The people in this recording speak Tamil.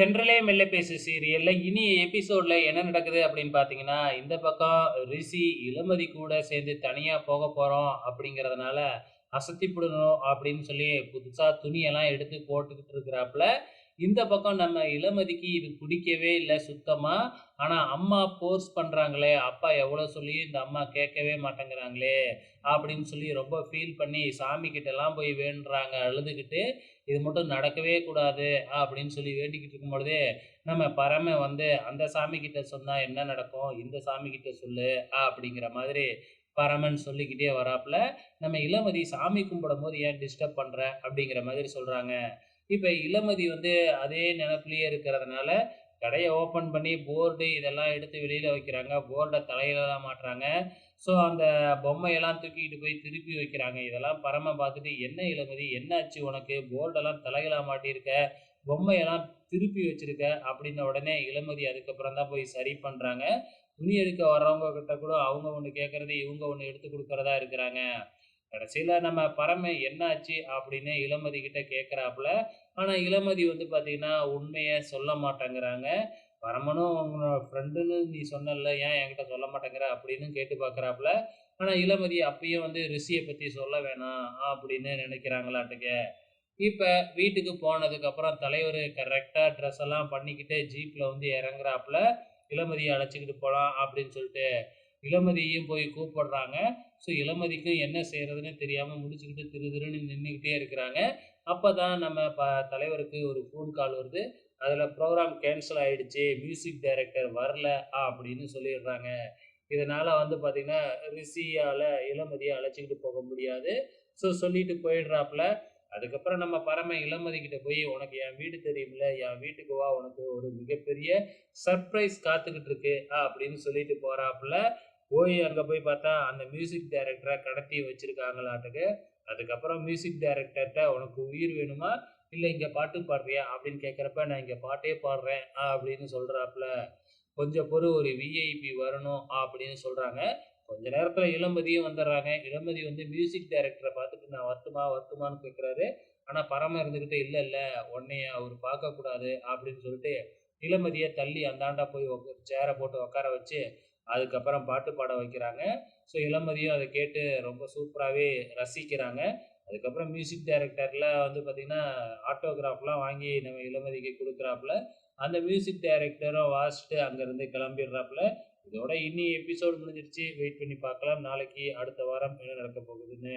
தென்றலே மெல்ல பேசு சீரியல்ல இனி எபிசோட்ல என்ன நடக்குது அப்படின்னு பார்த்தீங்கன்னா, இந்த பக்கம் ரிஷி இளமதி கூட சேர்ந்து தனியா போக போறோம் அப்படிங்கிறதுனால, அசத்திப்படணும் அப்படின்னு சொல்லி புதுசா துணியெல்லாம் எடுத்து போட்டுக்கிட்டு இருக்கிறாப்புல. இந்த பக்கம் நம்ம இளமதிக்கு இது பிடிக்கவே இல்லை சுத்தமாக ஆனால் அம்மா ஃபோர்ஸ் பண்ணுறாங்களே அப்பா எவ்வளோ சொல்லியும் இந்த அம்மா கேட்கவே மாட்டேங்கிறாங்களே அப்படின்னு சொல்லி ரொம்ப ஃபீல் பண்ணி சாமி கிட்டலாம் போய் வேண்டுறாங்க அழுதுகிட்டு. இது மட்டும் நடக்கவே கூடாது அப்படின்னு சொல்லி வேண்டிக்கிட்டு இருக்கும்பொழுதே, நம்ம பரம வந்து அந்த சாமி கிட்ட சொன்னால் என்ன நடக்கும்? இந்த சாமி கிட்ட சொல்லு அப்படிங்கிற மாதிரி பரமன் சொல்லிக்கிட்டே வராப்புல. நம்ம இளமதி சாமி கும்பிடும்போது ஏன் டிஸ்டர்ப் பண்ணுற அப்படிங்கிற மாதிரி சொல்கிறாங்க இப்போ இளமதி வந்து அதே நெனப்பிலேயே இருக்கிறதுனால, கடையை ஓப்பன் பண்ணி போர்டு இதெல்லாம் எடுத்து வெளியில் வைக்கிறாங்க. போர்டை தலையில தான் மாட்டுறாங்க. ஸோ அந்த பொம்மையெல்லாம் தூக்கிட்டு போய் திருப்பி வைக்கிறாங்க. இதெல்லாம் பரம பார்த்துட்டு, "என்ன இளமதி என்னாச்சு உனக்கு? போர்டெல்லாம் தலையில மாட்டியிருக்க. பொம்மையெல்லாம் திருப்பி வச்சிருக்க." அப்படின்ன உடனே இளமதி அதுக்கப்புறம் தான் போய் சரி பண்ணுறாங்க துணி எடுக்க வர்றவங்க கிட்ட கூட அவங்க ஒன்று கேட்குறது இவங்க ஒன்று எடுத்து கொடுக்குறதா இருக்கிறாங்க. கடைசியில் நம்ம பரமை என்னாச்சு அப்படின்னு இளமதி கிட்ட கேட்குறாப்புல ஆனால் இளமதி வந்து பார்த்தீங்கன்னா, உண்மையை சொல்ல மாட்டேங்கிறாங்க. பரமனும் உங்களோட ஃப்ரெண்டுன்னு நீ சொன்னல ஏன் என்கிட்ட சொல்ல மாட்டேங்கிற? அப்படின்னு கேட்டு பார்க்குறாப்புல. ஆனால் இளமதி அப்பயும் வந்து ரிஷியை பற்றி சொல்ல வேணாம் அப்படின்னு நினைக்கிறாங்களாட்டுக்கு. இப்போ வீட்டுக்கு போனதுக்கப்புறம் தலைவர் கரெக்டாக ட்ரெஸ் எல்லாம் பண்ணிக்கிட்டு ஜீப்பில் வந்து இறங்குறாப்புல. இளமதியை அழைச்சிக்கிட்டு போகலாம் அப்படின்னு சொல்லிட்டு. இளமதியையும் போய் கூப்பிடுறாங்க. ஸோ இளமதிக்கும் என்ன செய்கிறதுன்னு தெரியாமல் முடிச்சுக்கிட்டு திரு திருன்னு நின்றுக்கிட்டே இருக்கிறாங்க. அப்பதான் நம்ம ப தலைவருக்கு ஒரு ஃபோன் கால் வருது. அதில் ப்ரோக்ராம் கேன்சல் ஆகிடுச்சு மியூசிக் டைரக்டர் வரல அப்படின்னு சொல்லிடுறாங்க. இதனால் வந்து பார்த்திங்கன்னா ரிஷியால் இளமதியை அழைச்சிக்கிட்டு போக முடியாது. ஸோ சொல்லிட்டு போயிடுறாப்புல. அதுக்கப்புறம் நம்ம பரம இளமதி கிட்ட போய், "உனக்கு என் வீடு தெரியும்ல, என் வீட்டுக்கு வா. உனக்கு ஒரு மிகப்பெரிய சர்ப்ரைஸ் காத்துக்கிட்டு இருக்கு." அப்படின்னு சொல்லிட்டு போறாப்புல. போய் அங்கே போய் பார்த்தா, அந்த மியூசிக் டைரக்டரை கடத்தி வச்சிருக்காங்களாட்டுக்கு. அதுக்கப்புறம் மியூசிக் டைரக்டர்கிட்ட "உனக்கு உயிர் வேணுமா? இல்லை இங்கே பாட்டு பாடுறியா?" அப்படின்னு கேட்குறப்ப "நான் இங்கே பாட்டே பாடுறேன்." அப்படின்னு சொல்கிறாப்புல "கொஞ்சம் பொறு ஒரு விஐபி வரணும்." அப்படின்னு சொல்கிறாங்க கொஞ்ச நேரத்தில் இளமதியும் வந்துடுறாங்க. இளமதி வந்து மியூசிக் டைரக்டரை பார்த்துட்டு, "நான் வருத்துமா வருத்துமான்னு கேட்குறாரு ஆனால் பரம இருந்துக்கிட்டு இல்லை இல்லை உன்னைய அவர் பார்க்கக்கூடாது." அப்படின்னு சொல்லிட்டு இளமதியை தள்ளி அந்தாண்டா போய் சேரை போட்டு உட்கார வச்சு, அதுக்கப்புறம் பாட்டு பாட வைக்கிறாங்க. ஸோ இளமதியும் அதை கேட்டு ரொம்ப சூப்பராகவே ரசிக்கிறாங்க. அதுக்கப்புறம் மியூசிக் டைரக்டரில் வந்து பார்த்திங்கன்னா ஆட்டோகிராஃப்லாம் வாங்கி நம்ம இளமதிக்கு கொடுக்குறாப்புல அந்த மியூசிக் டைரக்டரும் வாசிட்டு அங்கேருந்து கிளம்பிடுறாப்புல. இதோட இன்னி எபிசோடு முடிஞ்சிருச்சு. வெயிட் பண்ணி பார்க்கலாம். நாளைக்கு அடுத்த வாரம் என்ன நடக்கப் போகுதுன்னு.